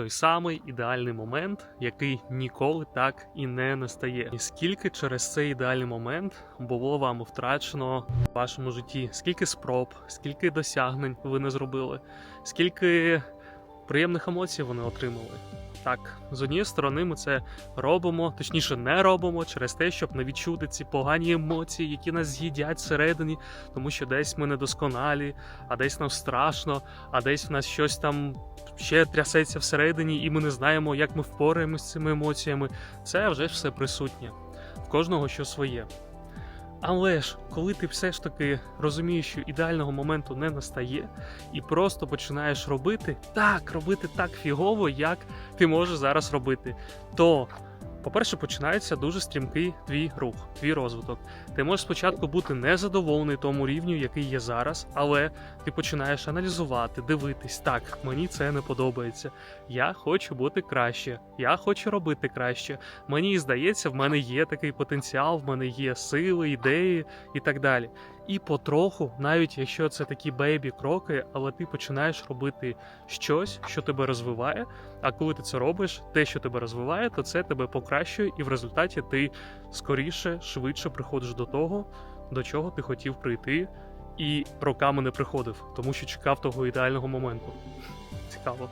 Той самий ідеальний момент, який ніколи так і не настає. І скільки через цей ідеальний момент було вам втрачено в вашому житті? Скільки спроб, скільки досягнень ви не зробили, скільки приємних емоцій вони отримали? Так, з однієї сторони, ми це робимо, точніше, не робимо через те, щоб не відчути ці погані емоції, які нас з'їдять всередині, тому що десь ми недосконалі, а десь нам страшно, а десь в нас щось там ще трясеться всередині, і ми не знаємо, як ми впораємось з цими емоціями. Це вже все присутнє. В кожного що своє. Але ж, коли ти все ж таки розумієш, що ідеального моменту не настає, і просто починаєш робити так, робити так фігово, як ти можеш зараз робити, то, по-перше, починається дуже стрімкий твій рух, твій розвиток. Ти можеш спочатку бути незадоволений тому рівню, який є зараз, але ти починаєш аналізувати, дивитись, так, мені це не подобається. Я хочу бути краще, я хочу робити краще. Мені здається, в мене є такий потенціал, в мене є сили, ідеї і так далі. І потроху, навіть якщо це такі бейбі кроки, але ти починаєш робити щось, що тебе розвиває. А коли ти це робиш, те, що тебе розвиває, то це тебе покращує, і в результаті ти скоріше, швидше приходиш до того, до чого ти хотів прийти, і роками не приходив, тому що чекав того ідеального моменту. Цікаво.